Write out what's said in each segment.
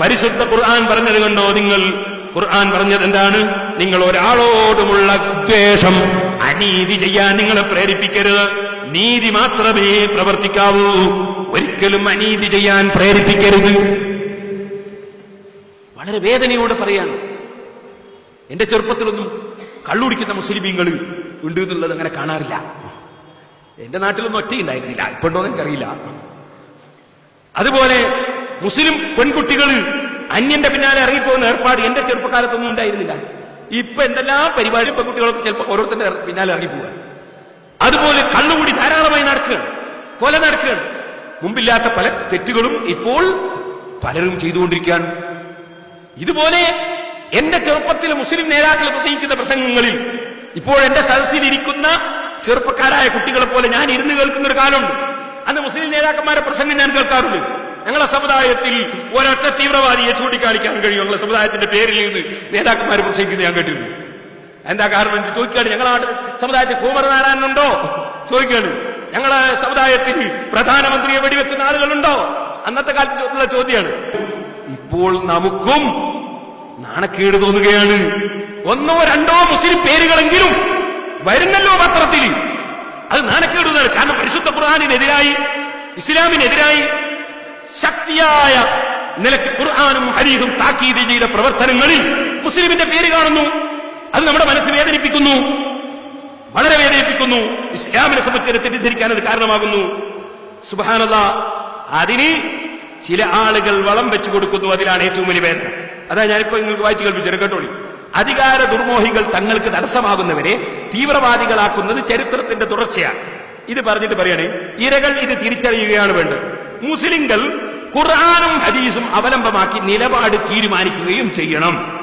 പരിശുദ്ധ ഖുർആൻ പറഞ്ഞത് കണ്ടോ നിങ്ങൾ? ഖുർആൻ പറഞ്ഞത് എന്താണ്? നിങ്ങൾ ഒരാളോടുമുള്ള ഉദ്ദേശം അനീതി ചെയ്യാൻ നിങ്ങളെ പ്രേരിപ്പിക്കരുത്. നീതി മാത്രമേ പ്രവർത്തിക്കാവൂ. ഒരിക്കലും അനീതി ചെയ്യാൻ പ്രേരിപ്പിക്കരുത്. വളരെ വേദനയോടെ പറയാണ്. എന്റെ ചെറുപ്പത്തിലൊന്നും കള്ളുടിക്കുന്ന മുസ്ലിമീങ്ങൾ ഉണ്ട് എന്നുള്ളത് അങ്ങനെ കാണാറില്ല. എന്റെ നാട്ടിലൊന്നും ഒറ്റയുണ്ടായിരുന്നില്ല. ഇപ്പോഴോ എനിക്കറിയില്ല. അതുപോലെ മുസ്ലിം പെൺകുട്ടികൾ അന്യന്റെ പിന്നാലെ ഇറങ്ങിപ്പോകുന്ന ഏർപ്പാട് എന്റെ ചെറുപ്പക്കാലത്തൊന്നും ഉണ്ടായിരുന്നില്ല. ഇപ്പൊ എന്തെല്ലാം പരിപാടി പെൺകുട്ടികൾക്ക് ചിലപ്പോൾ ഓരോരുത്തരുടെ പിന്നാലെ ഇറങ്ങിപ്പോവുക അതുപോലെ കള്ളുകൂടി ധാരാളമായി നടക്കുകയാണ്. കൊല നടക്കുകയാണ്. മുമ്പില്ലാത്ത പല തെറ്റുകളും ഇപ്പോൾ പലരും ചെയ്തുകൊണ്ടിരിക്കുകയാണ്. ഇതുപോലെ എന്റെ ചെറുപ്പത്തിൽ മുസ്ലിം നേതാക്കൾ പ്രസംഗിക്കുന്ന പ്രസംഗങ്ങളിൽ ഇപ്പോൾ എന്റെ സദസ്സിലിരിക്കുന്ന ചെറുപ്പക്കാരായ കുട്ടികളെ പോലെ ഞാൻ ഇരുന്ന് കേൾക്കുന്ന ഒരു കാലമുണ്ട്. അന്ന് മുസ്ലിം നേതാക്കന്മാരെ പ്രസംഗം ഞാൻ കേൾക്കാറുണ്ട്. ഞങ്ങളെ സമുദായത്തിൽ ഒരൊറ്റ തീവ്രവാദിയെ ചൂണ്ടിക്കാണിക്കാൻ കഴിയും ഞങ്ങളെ സമുദായത്തിന്റെ പേരിൽ നിന്ന് നേതാക്കന്മാർ പ്രസംഗിക്കുന്നത് ഞാൻ കേട്ടിരുന്നു. എന്താ കാരണം എന്ന് ചോദിക്കുകയാണ് ഞങ്ങളെ സമുദായത്തിൽ സമുദായത്തിൽ കുമരനാരായണനുണ്ടോ ചോദിക്കുകയാണ്. ഞങ്ങളെ സമുദായത്തിൽ പ്രധാനമന്ത്രിയെ വെടിവെക്കുന്ന ആളുകളുണ്ടോ? അന്നത്തെ കാലത്ത് ഉള്ള ചോദ്യമാണ്. ഇപ്പോൾ നമുക്കും നാണക്കേട് തോന്നുകയാണ്. ഒന്നോ രണ്ടോ മുസ്ലിം പേരുകളെങ്കിലും വരുന്നല്ലോ പത്രത്തിൽ. അത് നാണക്കേട് തോന്നുകയാണ് കാരണം പരിശുദ്ധ ഖുർആാനിനെതിരായി ഇസ്ലാമിനെതിരായി ശക്തിയായ നിലയ്ക്ക് ഖുർആാനും ഹരീഫും താക്കീത് ചെയ്ത പ്രവർത്തനങ്ങളിൽ മുസ്ലിമിന്റെ പേര് കാണുന്നു. അത് നമ്മുടെ മനസ്സ് വേദനിപ്പിക്കുന്നു. വളരെ വേദനിപ്പിക്കുന്നു. ഇസ്ലാമിനെ സംബന്ധിച്ച് തെറ്റിദ്ധരിക്കാൻ അത് കാരണമാകുന്നു. സുബാനത അതിന് ചില ആളുകൾ വളം വെച്ചു കൊടുക്കുന്നു. അതിലാണ് ഏറ്റവും വലിയ വേദന. അതാ ഞാനിപ്പോ നിങ്ങൾക്ക് വായിച്ചു കേൾപ്പിച്ചു കേട്ടോളി അധികാര ദുർമോഹികൾ തങ്ങൾക്ക് തടസ്സമാകുന്നവരെ തീവ്രവാദികളാക്കുന്നത് ചരിത്രത്തിന്റെ തുടർച്ചയാണ്. ഇത് പറഞ്ഞിട്ട് പറയണേ ഇരകൾ ഇത് തിരിച്ചറിയുകയാണ് വേണ്ടത്. മുസ്ലിങ്ങൾ ഖുർആാനും ഹദീസും അവലംബമാക്കി നിലപാട് തീരുമാനിക്കുകയും ചെയ്യണം.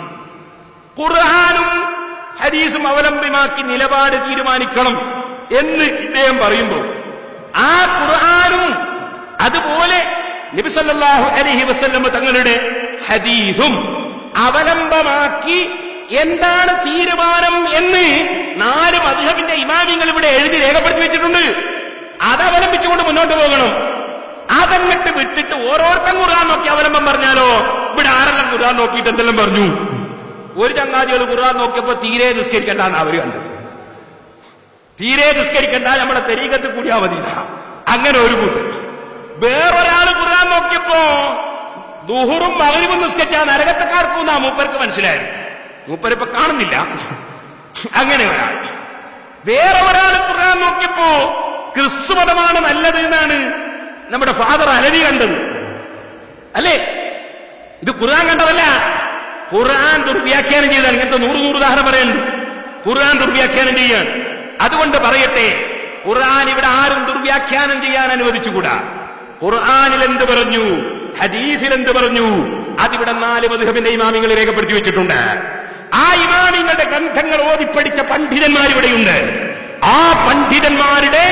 ഖുർആാനും ഹദീസും അവലംബമാക്കി നിലപാട് തീരുമാനിക്കണം എന്ന് ഇദ്ദേഹം പറയുമ്പോൾ ആ ഖുർആാനും അതുപോലെ നബിസല്ലാഹു അലഹി വസ്ല്ലം തങ്ങളുടെ ഹദീസും അവലംബമാക്കി എന്താണ് തീരുമാനം എന്ന് നാല് മധുഹബിന്റെ ഇമാമിങ്ങൾ ഇവിടെ എഴുതി രേഖപ്പെടുത്തി വെച്ചിട്ടുണ്ട്. അത് അവലംബിച്ചുകൊണ്ട് മുന്നോട്ട് പോകണം. അതെന്നിട്ട് വിട്ടിട്ട് ഓരോരുത്തൻ ഖുർആൻ നോക്കി അവലംബം പറഞ്ഞാലോ? ഇവിടെ ആരെല്ലാം ഖുർആൻ നോക്കിയിട്ട് എന്തെല്ലാം പറഞ്ഞു? ഒരു ചങ്ങാതികൾ ഖുർആൻ നോക്കിയപ്പോ തീരെ നിസ്കരിക്കണ്ടെന്ന് അവർ കണ്ടു തീരെ നിസ്കരിക്കണ്ട നമ്മളെ തെരീകത്ത് കൂടിയാ മതി. അങ്ങനെ ഒരു കൂട്ടം. വേറൊരാൾ ഖുർആൻ നോക്കിയപ്പോ ദുഹുറും മകരിവും നിസ്കരിച്ചാ നരകത്തക്കാർക്കും മൂപ്പർക്ക് മനസ്സിലായത്. മൂപ്പരിപ്പൊ കാണുന്നില്ല. അങ്ങനെ ഒരാൾ. വേറെ ഒരാൾ ഖുർആൻ നോക്കിയപ്പോ ക്രിസ്തു മതമാണ് നല്ലത് എന്നാണ് നമ്മുടെ ഫാദർ അലവി കണ്ടത്. അല്ലേ? ഇത് ഖുർആൻ കണ്ടതല്ല. ഖുർആൻ ദുർവ്യാഖ്യാനം ചെയ്താൽ ഇങ്ങനത്തെ നൂറ് നൂറ് ഉദാഹരണം പറയുന്നു ഖുർആൻ ദുർവ്യാഖ്യാനം ചെയ്യാൻ. അതുകൊണ്ട് പറയട്ടെ ഖുർആൻ ഇവിടെ ആരും ദുർവ്യാഖ്യാനം ചെയ്യാൻ അനുവദിച്ചുകൂടാ. ഖുർആനിൽ എന്ത് പറഞ്ഞു? ഹദീസിൽ എന്ത് പറഞ്ഞു? അതിവിടെ നാല് മധുഹബിന്റെ ഇമാമിങ്ങൾ രേഖപ്പെടുത്തി വെച്ചിട്ടുണ്ട്. ആ ഇമാമിങ്ങളുടെ ഗ്രന്ഥങ്ങൾ ഓതിപ്പടിച്ച പണ്ഡിതന്മാർ ഇവിടെയുണ്ട് ആ പണ്ഡിതന്മാരുടെ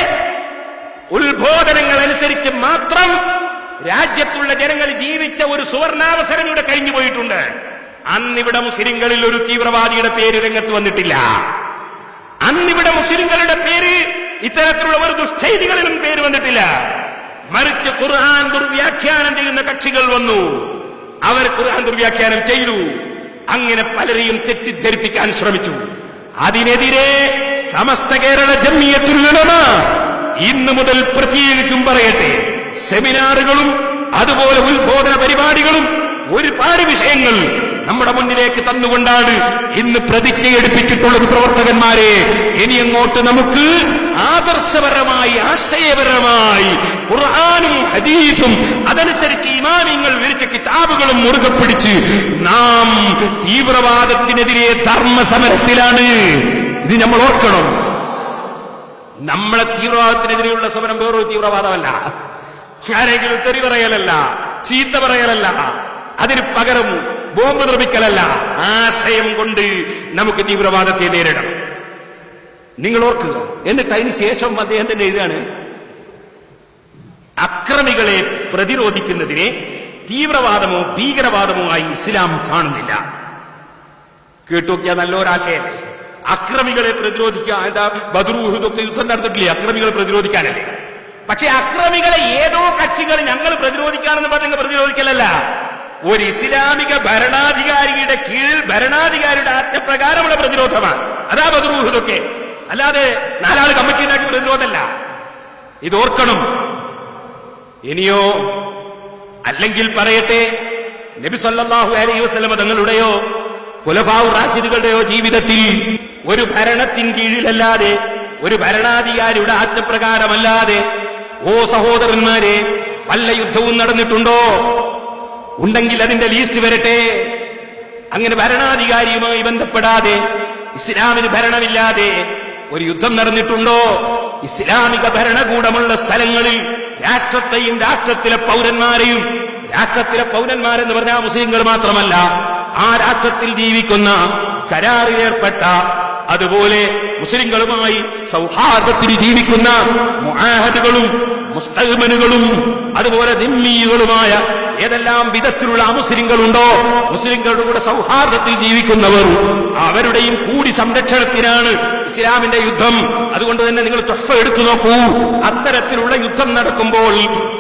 ഉത്ബോധനങ്ങൾ അനുസരിച്ച് മാത്രം രാജ്യത്തുള്ള ജനങ്ങൾ ജീവിച്ച ഒരു സുവർണാവസരം ഇവിടെ കഴിഞ്ഞു പോയിട്ടുണ്ട്. അന്നിവിടെ മുസ്ലിങ്ങളിൽ ഒരു തീവ്രവാദിയുടെ പേര് രംഗത്ത് വന്നിട്ടില്ല. അന്നിവിടെ മുസ്ലിങ്ങളുടെ പേര് ഇത്തരത്തിലുള്ള ഒരു ദുഷ്ചൈതികളിലും പേര് വന്നിട്ടില്ല. മറിച്ച് ഖുർആൻ ദുർവ്യാഖ്യാനം ചെയ്യുന്ന കക്ഷികൾ വന്നു. അവർ ഖുർആൻ ദുർവ്യാഖ്യാനം ചെയ്തു. അങ്ങനെ പലരെയും തെറ്റിദ്ധരിപ്പിക്കാൻ ശ്രമിച്ചു. അതിനെതിരെ സമസ്ത കേരള ജമ്മിയത്തുലമ ഇന്ന് മുതൽ പ്രത്യേകിച്ചും പറയട്ടെ. സെമിനാറുകളും അതുപോലെ ഉത്ബോധന പരിപാടികളും ഒരുപാട് വിഷയങ്ങൾ നമ്മുടെ മുന്നിലേക്ക് തന്നുകൊണ്ടാണ് ഇന്ന് പ്രതിജ്ഞയെടുപ്പിച്ചിട്ടുള്ളത് പ്രവർത്തകന്മാരെ. ഇനി അങ്ങോട്ട് നമുക്ക് ആദർശപരമായി ആശയപരമായി ഖുർആാനും ഹദീസും അതനുസരിച്ച് ഇമാമിങ്ങൾ വിരിച്ച കിതാബുകളും മുറുകെ പിടിച്ച് നാം തീവ്രവാദത്തിനെതിരെ ധർമ്മസമരത്തിലാണ്. ഇത് നമ്മൾ ഓർക്കണം. നമ്മളെ തീവ്രവാദത്തിനെതിരെയുള്ള സമരം വേറൊരു തീവ്രവാദമല്ല. ആരെങ്കിലും തെറി പറയലല്ല ചീത്ത പറയലല്ല അതിന് പകരം ബോംബ് നിർമ്മിക്കലല്ല. ആശയം കൊണ്ട് നമുക്ക് തീവ്രവാദത്തെ നേരിടണം. നിങ്ങൾ ഓർക്കുക എന്നിട്ട് അതിന് ശേഷം അദ്ദേഹം തന്നെ എഴുതാണ് അക്രമികളെ പ്രതിരോധിക്കുന്നതിനെ തീവ്രവാദമോ ഭീകരവാദമോ ആയി ഇസ്ലാം കാണുന്നില്ല. കേട്ടു നോക്കിയാൽ നല്ലൊരാശയം. അക്രമികളെ പ്രതിരോധിക്കുക എന്താ ബദറുഹുദൊക്കെ യുദ്ധം നടന്നിട്ടില്ലേ? അക്രമികളെ പ്രതിരോധിക്കാനല്ലേ? പക്ഷെ അക്രമികളെ ഏതോ കക്ഷികൾ ഞങ്ങൾ പ്രതിരോധിക്കാനെന്ന് പറഞ്ഞ പ്രതിരോധിക്കലല്ല. ഒരു ഇസ്ലാമിക ഭരണാധികാരിയുടെ കീഴിൽ ഭരണാധികാരിയുടെ ആജ്ഞപ്രകാരമുള്ള പ്രതിരോധമാണ്. അതാ ബദറുഹുദൊക്കെ അല്ലാതെ നാലാൾ കമ്മിറ്റി ഉണ്ടാക്കിയ പ്രതിരോധമല്ല. ഇത് ഓർക്കണം ഇനിയോ അല്ലെങ്കിൽ പറയട്ടെ നബി സല്ലല്ലാഹു അലൈഹി വസല്ലമ തങ്ങളുടെയോ കുലഫാവു റാഷിദുകളുടെയോ ജീവിതത്തിൽ ഒരു ഭരണത്തിൻ കീഴിലല്ലാതെ ഒരു ഭരണാധികാരിയുടെ ആറ്റപ്രകാരമല്ലാതെ ഓ സഹോദരന്മാരെ വല്ല യുദ്ധവും നടന്നിട്ടുണ്ടോ? ഉണ്ടെങ്കിൽ അതിന്റെ ലീസ്റ്റ് വരട്ടെ. അങ്ങനെ ഭരണാധികാരിയുമായി ബന്ധപ്പെടാതെ ഇസ്ലാമിന് ഭരണമില്ലാതെ ഒരു യുദ്ധം നടന്നിട്ടുണ്ടോ? ഇസ്ലാമിക ഭരണകൂടമുള്ള സ്ഥലങ്ങളിൽ രാഷ്ട്രത്തെയും രാഷ്ട്രത്തിലെ പൗരന്മാരെയും രാഷ്ട്രത്തിലെ പൗരന്മാരെന്ന് പറഞ്ഞാൽ മുസ്ലിങ്ങൾ മാത്രമല്ല ആ രാഷ്ട്രത്തിൽ ജീവിക്കുന്ന കരാറിലേർപ്പെട്ട അതുപോലെ മുസ്ലിങ്ങളുമായി സൗഹാർദ്ദത്തിന് ജീവിക്കുന്ന മുആഹദുകളും മുസ്തൽമനുകളും അതുപോലെ ദിമ്മീകളുമായ ഏതെല്ലാം വിധത്തിലുള്ള അമുസ്ലിങ്ങളുണ്ടോ? മുസ്ലിങ്ങളുടെ കൂടെ സൗഹാർദ്ദത്തിൽ ജീവിക്കുന്നവർ അവരുടെയും കൂടി സംരക്ഷണത്തിനാണ് ഇസ്ലാമിന്റെ യുദ്ധം. അതുകൊണ്ട് തന്നെ നിങ്ങൾ തൊഫ എടുത്തു നോക്കൂ. അത്തരത്തിലുള്ള യുദ്ധം നടക്കുമ്പോൾ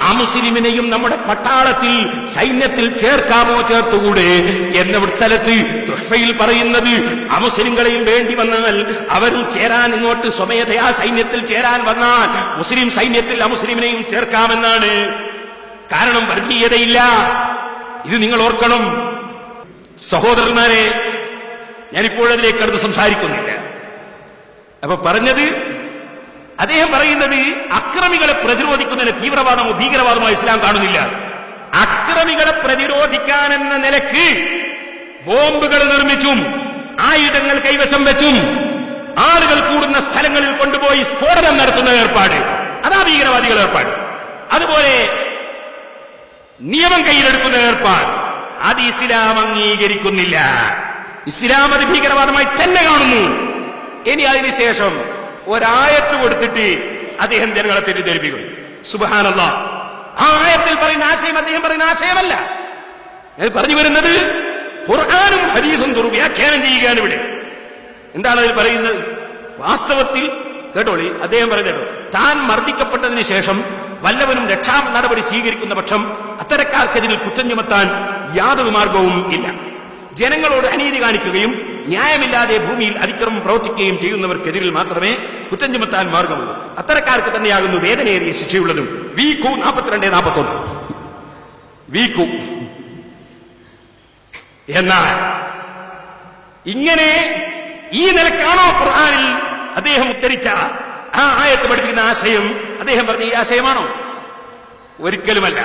അമുസ്ലിമിനെയും നമ്മുടെ പട്ടാളത്തിൽ സൈന്യത്തിൽ ചേർക്കാമോ ചേർത്തുകൂടെ? എന്ന സ്ഥലത്ത് തൊഫയിൽ പറയുന്നത് അമുസ്ലിങ്ങളെയും വേണ്ടി വന്നാൽ അവരും ചേരാൻ ഇങ്ങോട്ട് സ്വമേധയാ സൈന്യത്തിൽ ചേരാൻ വന്നാൽ മുസ്ലിം സൈന്യത്തിൽ അമുസ്ലിമിനെയും ചേർക്കാമെന്നാണ്. കാരണം വർഗീയതയില്ല. ഇത് നിങ്ങൾ ഓർക്കണം. സഹോദരന്മാരെ ഞാനിപ്പോഴതിലേക്ക് അടുത്ത് സംസാരിക്കുന്നില്ല. അപ്പൊ പറഞ്ഞത് അദ്ദേഹം പറയുന്നത് അക്രമികളെ പ്രതിരോധിക്കുന്നതിന് തീവ്രവാദമോ ഭീകരവാദമോ ഇസ്ലാം കാണുന്നില്ല. അക്രമികളെ പ്രതിരോധിക്കാൻ എന്ന നിലയ്ക്ക് ബോംബുകൾ നിർമ്മിച്ചും ആയുധങ്ങൾ കൈവശം വെച്ചും ആളുകൾ കൂടുന്ന സ്ഥലങ്ങളിൽ കൊണ്ടുപോയി സ്ഫോടനം നടത്തുന്ന ഏർപ്പാട്. അതാ ഭീകരവാദികൾ ഏർപ്പാട്. അതുപോലെ നിയമം കയ്യിലെടുക്കുന്ന ഏർപ്പാട്. അത് ഇസ്ലാം അംഗീകരിക്കുന്നില്ല. ഇസ്ലാം അത് ഭീകരവാദമായി തന്നെ കാണുന്നു. ഇനി അതിനുശേഷം ഒരായത്ത് കൊടുത്തിട്ട് അദ്ദേഹം ജനങ്ങളെ തെറ്റിദ്ധരിപ്പിക്കും സുബാനല്ല ആ ആയത്തിൽ പറയുന്ന ആശയം അദ്ദേഹം പറയുന്ന ആശയമല്ല. ഞാൻ പറഞ്ഞു വരുന്നത് ഖുർആാനും ഹരീസും ദുർവ്യാഖ്യാനം ചെയ്യുകയാണ് ഇവിടെ. എന്താണ് അതിൽ പറയുന്നത്? വാസ്തവത്തിൽ കേട്ടോളി അദ്ദേഹം പറഞ്ഞു താൻ മർദ്ദിക്കപ്പെട്ടതിന് ശേഷം വല്ലവനും രക്ഷാ നടപടി സ്വീകരിക്കുന്ന പക്ഷം അത്തരക്കാർക്കെതിരിൽ കുറ്റം ചുമത്താൻ യാതൊരു മാർഗവും ഇല്ല. ജനങ്ങളോട് അനീതി കാണിക്കുകയും ന്യായമില്ലാതെ ഭൂമിയിൽ അതിക്രമം പ്രവർത്തിക്കുകയും ചെയ്യുന്നവർക്കെതിരിൽ മാത്രമേ കുറ്റം ചുമത്താൻ മാർഗമുള്ളൂ. അത്തരക്കാർക്ക് തന്നെയാകുന്നു വേദനയേറിയ ശിക്ഷയുള്ളതും. വി കു നാൽപ്പത്തിരണ്ട് നാൽപ്പത്തൊന്ന് വി കു. എന്നാൽ ഇങ്ങനെ ഈ നിലക്കാണോ ഖുർആാനിൽ അദ്ദേഹം ഉദ്ധരിച്ച ആ ആയത്ത് പഠിപ്പിക്കുന്ന ആശയം അദ്ദേഹം പറഞ്ഞ ഈ ആശയമാണോ? ഒരിക്കലുമല്ല.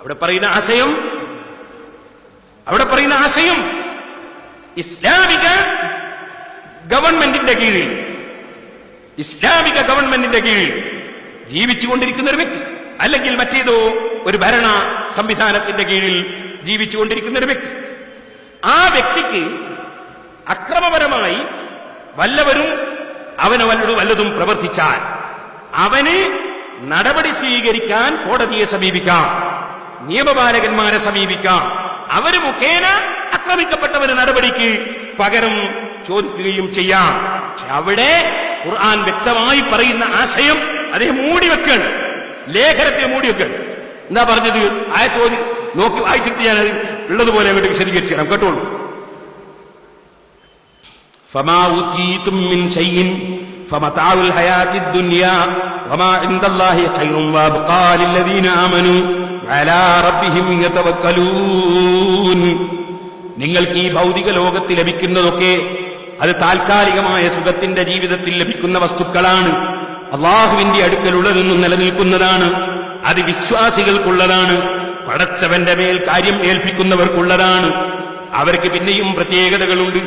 അവിടെ പറയുന്ന ആശയം അവിടെ പറയുന്ന ആശയം ഇസ്ലാമിക ഗവൺമെന്റിന്റെ കീഴിൽ ഇസ്ലാമിക ഗവൺമെന്റിന്റെ കീഴിൽ ജീവിച്ചുകൊണ്ടിരിക്കുന്ന ഒരു വ്യക്തി അല്ലെങ്കിൽ മറ്റേതോ ഒരു ഭരണ സംവിധാനത്തിന്റെ കീഴിൽ ജീവിച്ചുകൊണ്ടിരിക്കുന്ന ഒരു വ്യക്തി. ആ വ്യക്തിക്ക് അക്രമപരമായി വല്ലവരും അവന് വല്ലതും പ്രവർത്തിച്ചാൽ അവന് നടപടി സ്വീകരിക്കാൻ കോടതിയെ സമീപിക്കാം നിയമപാലകന്മാരെ സമീപിക്കാം. അവർ മുഖേന ആക്രമിക്കപ്പെട്ടവന് നടപടിക്ക് പകരം ചോദിക്കുകയും ചെയ്യാം. അവിടെ ഖുർആൻ വ്യക്തമായി പറയുന്ന ആശയം അദ്ദേഹം മൂടി വെക്കാണ് ലേഖനത്തെ മൂടി വെക്കാണ് എന്താ പറഞ്ഞത്? ആയത്തോതി നോക്കി വായിച്ചിട്ട് ഞാൻ ഉള്ളതുപോലെ അങ്ങോട്ട് വിശദീകരിച്ചു തരാം. കേട്ടോളൂ. فما أوتيتم من شيء فمتاع الحياة الدنيا وما عند الله خير وابقى للذين آمنوا على ربهم يتوكلون നിങ്ങൾക്ക് ഈ ഭൗതിക ലോകത്ത് ലഭിക്കുന്നതൊക്കെ അത് താൽക്കാലികമായ സുഖത്തിന്റെ ജീവിതത്തിൽ ലഭിക്കുന്ന വസ്തുക്കളാണ് അള്ളാഹുവിന്റെ അടുക്കലുള്ളതെന്നും നിലനിൽക്കുന്നതാണ് അത് വിശ്വാസികൾക്കുള്ളതാണ് പടച്ചവന്റെ മേൽ കാര്യം ഏൽപ്പിക്കുന്നവർക്കുള്ളതാണ് അവർക്ക് പിന്നെയും പ്രത്യേകതകളുണ്ട്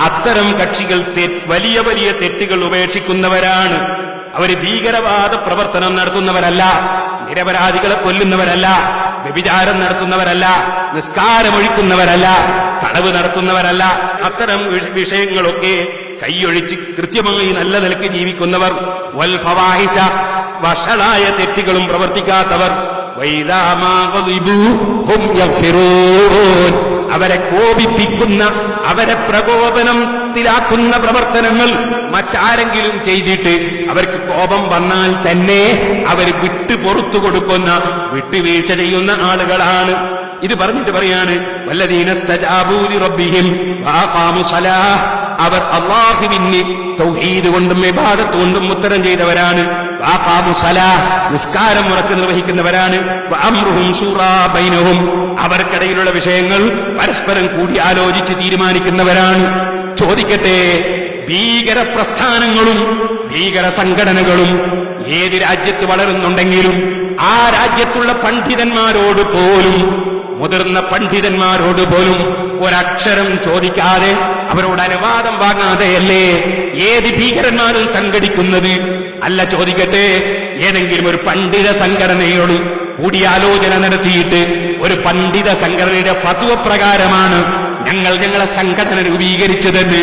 അത്തരം കക്ഷികൾ വലിയ വലിയ തെറ്റുകൾ ഉപേക്ഷിക്കുന്നവരാണ്. അവർ ഭീകരവാദ പ്രവർത്തനം നടത്തുന്നവരല്ല നിരപരാധികളെ കൊല്ലുന്നവരല്ല വ്യഭിചാരം നടത്തുന്നവരല്ല നിസ്കാരമൊഴിക്കുന്നവരല്ല കടവ് നടത്തുന്നവരല്ല. അത്തരം വിഷ- വിഷയങ്ങളൊക്കെ കൈയൊഴിച്ച് കൃത്യമായി നല്ല നിലയ്ക്ക് ജീവിക്കുന്നവർ വൽ ഫവാഹിസ വഷളായ തെറ്റുകളും പ്രവർത്തിക്കാത്തവർ അവരെ കോപിപ്പിക്കുന്ന അവരെ പ്രകോപനത്തിലാക്കുന്ന പ്രവർത്തനങ്ങൾ മറ്റാരെങ്കിലും ചെയ്തിട്ട് അവർക്ക് കോപം വന്നാൽ തന്നെ അവർ വിട്ടു പുറത്തു കൊടുക്കുന്ന വിട്ടുവീഴ്ച ചെയ്യുന്ന ആളുകളാണ്. ഇത് പറഞ്ഞിട്ട് പറയാണ് അവർ അള്ളാഹുവിന് കൊണ്ടും വിഭാഗത്തുകൊണ്ടും ഉത്തരം ചെയ്തവരാണ്. നിസ്കാരം ഉറക്ക് നിർവഹിക്കുന്നവരാണ്. അവർക്കിടയിലുള്ള വിഷയങ്ങൾ പരസ്പരം കൂടി ആലോചിച്ച് തീരുമാനിക്കുന്നവരാണ്. ചോദിക്കട്ടെ ഭീകര പ്രസ്ഥാനങ്ങളും ഭീകര സംഘടനകളും ഏത് രാജ്യത്ത് വളരുന്നുണ്ടെങ്കിലും ആ രാജ്യത്തുള്ള പണ്ഡിതന്മാരോട് പോലും മുതിർന്ന പണ്ഡിതന്മാരോട് പോലും ഒരക്ഷരം ചോദിക്കാതെ അവരോട് അനുവാദം വാങ്ങാതെയല്ലേ ഏത് ഭീകരന്മാരും സംഘടിക്കുന്നത്? അല്ല ചോദിക്കട്ടെ? ഏതെങ്കിലും ഒരു പണ്ഡിത സംഘടനയോട് കൂടിയാലോചന നടത്തിയിട്ട് ഒരു പണ്ഡിത സംഘടനയുടെ ഫത്വ പ്രകാരമാണ് ഞങ്ങൾ ഞങ്ങളെ സംഘടന രൂപീകരിച്ചതെന്ന്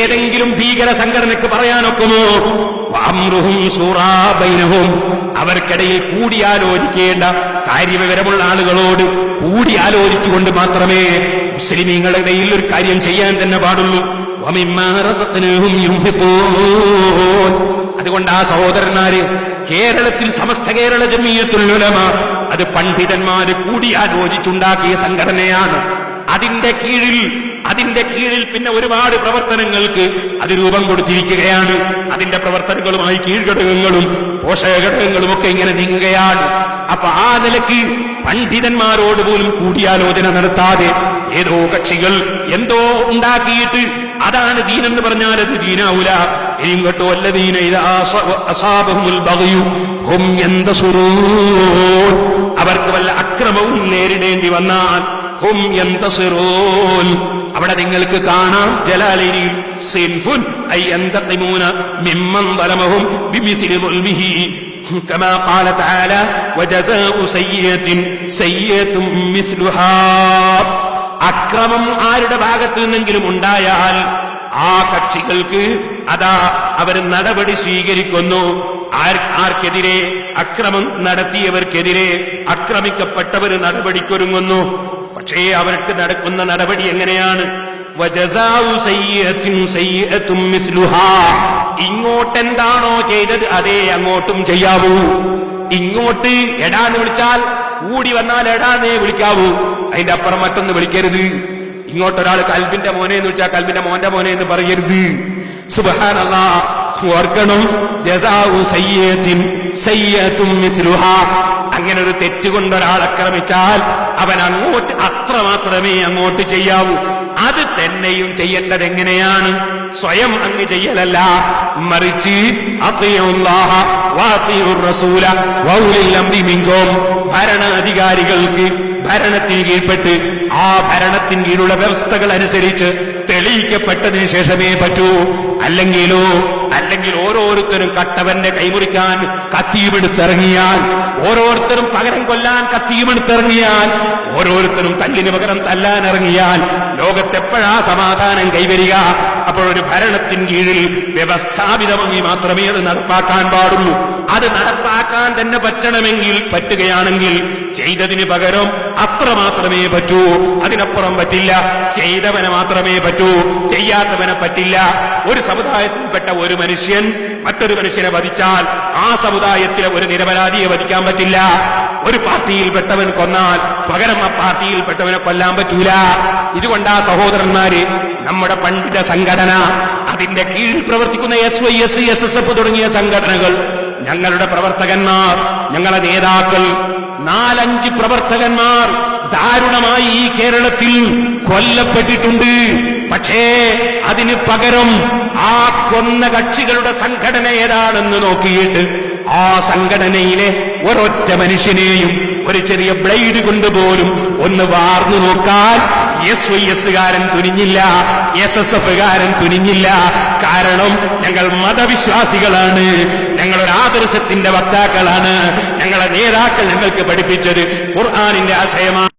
ഏതെങ്കിലും ഭീകര സംഘടനയ്ക്ക് പറയാനൊക്കുമോ? അമ്രുഹും സൂറാബൈനഹും അവർക്കിടയിൽ കൂടിയാലോചിക്കേണ്ട കാര്യവിവരമുള്ള ആളുകളോട് കൂടിയാലോചിച്ചുകൊണ്ട് മാത്രമേ മുസ്ലിമീങ്ങളുടെ ഇടയിൽ ഒരു കാര്യം ചെയ്യാൻ തന്നെ പാടുള്ളൂ. അതുകൊണ്ട് ആ സഹോദരന്മാര് കേരളത്തിൽ സമസ്ത കേരള ജമീയത്തുൽ ഉലമ അത് പണ്ഡിതന്മാര് കൂടിയാലോചിച്ചുണ്ടാക്കിയ സംഘടനയാണ്. അതിന്റെ കീഴിൽ അതിന്റെ കീഴിൽ പിന്നെ ഒരുപാട് പ്രവർത്തനങ്ങൾക്ക് അത് രൂപം കൊടുത്തിരിക്കുകയാണ്. അതിന്റെ പ്രവർത്തനങ്ങളുമായി കീഴ്ഘടകങ്ങളും പോഷകഘടകങ്ങളും ഒക്കെ ഇങ്ങനെ നീങ്ങുകയാണ്. അപ്പൊ ആ നിലയ്ക്ക് പണ്ഡിതന്മാരോട് പോലും കൂടിയാലോചന നടത്താതെ ഏതോ കക്ഷികൾ എന്തോ ഉണ്ടാക്കിയിട്ട് അതാണ് ദീനെന്ന് പറഞ്ഞാൽ അത് ദീനാവൂല ഇനിയും കേട്ടോ അല്ലദീന ഇദാ അസ- അസാബഹുമുൽ ബഗ്യു ഹും യന്തസുറൂൻ അവർക്ക് വല്ല അക്രമവും നേരിടേണ്ടി വന്നാൽ ഹും യന്തസിറൂൻ അവിടെ നിങ്ങൾക്ക് കാണാം ജലാലിനിയിൽ സിൻഫുൻ ഐ യന്തഖിമൂന മിമ്മൻ ظلمهم بمثل ظلمه كما قال تعالى وجزاء سيئة سيئة مثلها അക്രമം ആരുടെ ഭാഗത്തു നിന്നെങ്കിലും ഉണ്ടായാൽ ആ കക്ഷികൾക്ക് അതാ അവർ നടപടി സ്വീകരിക്കുന്നു. ആർ ആർക്കെതിരെ അക്രമം നടത്തിയവർക്കെതിരെ അക്രമിക്കപ്പെട്ടവർ നടപടിക്കൊരുങ്ങുന്നു. പക്ഷേ അവർക്ക് നടക്കുന്ന നടപടി എങ്ങനെയാണ്. ഇങ്ങോട്ടെന്താണോ ചെയ്തത് അതേ അങ്ങോട്ടും ചെയ്യാവൂ. ഇങ്ങോട്ട് എടാന്ന് വിളിച്ചാൽ കൂടി വന്നാൽ എടാന്നേ വിളിക്കാവൂ. അതിന്റെ അപ്പുറം മറ്റൊന്ന് വിളിക്കരുത്. ഇങ്ങോട്ടൊരാൾ കൽബിന്റെ മോനെ എന്ന് വെച്ചാൽ കൽബിന്റെ മോന്റെ മോനെ എന്ന് പറയരുത്. സുബഹാനല്ലാ അങ്ങനെ ഒരു തെറ്റ് തെറ്റുകൊണ്ട് ഒരാൾ ആക്രമിച്ചാൽ അവൻ അങ്ങോട്ട് അത്ര മാത്രമേ അങ്ങോട്ട് ചെയ്യാവൂ. അത് തന്നെയും ചെയ്യേണ്ടത് എങ്ങനെയാണ്? സ്വയം അങ്ങ് ചെയ്യലല്ല. മറിച്ച് ഭരണാധികാരികൾക്ക് ഭരണത്തിന് കീഴ്പ്പെട്ട് ആ ഭരണത്തിൻ കീഴുള്ള വ്യവസ്ഥകൾ അനുസരിച്ച് തെളിയിക്കപ്പെട്ടതിന് ശേഷമേ പറ്റൂ. അല്ലെങ്കിലോ അല്ലെങ്കിൽ ഓരോരുത്തരും കട്ടവന്റെ കൈമുറിക്കാൻ കത്തിയുമെടുത്തിറങ്ങിയാൽ ഓരോരുത്തരും പകരം കൊല്ലാൻ കത്തിയുമെടുത്തിറങ്ങിയാൽ ഓരോരുത്തരും തല്ലിന് പകരം തല്ലാനിറങ്ങിയാൽ ലോകത്തെപ്പോഴാ സമാധാനം കൈവരിക? അപ്പോഴൊരു ഭരണത്തിൻ കീഴിൽ വ്യവസ്ഥാപിതമായി മാത്രമേ അത് നടപ്പാക്കാൻ പാടുള്ളൂ. അത് നടപ്പാക്കാൻ തന്നെ പറ്റണമെങ്കിൽ പറ്റുകയാണെങ്കിൽ ചെയ്തതിന് പകരം അത്ര മാത്രമേ പറ്റൂ. അതിനപ്പുറം പറ്റില്ല. ചെയ്തവനെ മാത്രമേ പറ്റൂ. ചെയ്യാത്തവനെ പറ്റില്ല. ഒരു സമുദായത്തിൽപ്പെട്ട ഒരു മനുഷ്യൻ മറ്റൊരു മനുഷ്യനെ വധിച്ചാൽ ആ സമുദായത്തിലെ ഒരു നിരപരാധിയെ വധിക്കാൻ പറ്റില്ല. ഒരു പാർട്ടിയിൽപ്പെട്ടവൻ കൊന്നാൽ പകരം ആ പാർട്ടിയിൽപ്പെട്ടവനെ കൊല്ലാൻ പറ്റൂല. ഇതുകൊണ്ടാ സഹോദരന്മാര് നമ്മുടെ പണ്ഡിത സംഘടന അതിന്റെ കീഴിൽ പ്രവർത്തിക്കുന്ന S Y S S S F തുടങ്ങിയ സംഘടനകൾ ഞങ്ങളുടെ പ്രവർത്തകന്മാർ ഞങ്ങളെ നേതാക്കൾ നാലഞ്ച് പ്രവർത്തകന്മാർ ദാരുണമായി ഈ കേരളത്തിൽ കൊല്ലപ്പെട്ടിട്ടുണ്ട്. പക്ഷേ അതിന് പകരം ആ കൊന്ന കക്ഷികളുടെ സംഘടന ഏതാണെന്ന് നോക്കിയിട്ട് ആ സംഘടനയിലെ ഒരൊറ്റ മനുഷ്യനെയും ഒരു ചെറിയ ബ്ലേഡ് കൊണ്ടുപോലും ഒന്ന് വാർന്നു നോക്കാൻ എസ് വൈ എസ്സുകാരൻ തുനിഞ്ഞില്ല എസ് എസ് എഫുകാരൻ തുനിഞ്ഞില്ല. കാരണം ഞങ്ങൾ മതവിശ്വാസികളാണ് ഞങ്ങൾ ഒരു ആദർശത്തിന്റെ വക്താക്കളാണ് ഞങ്ങളെ നേതാക്കൾ ഞങ്ങൾക്ക് പഠിപ്പിച്ചത് ഖുർആാനിന്റെ ആശയമാണ്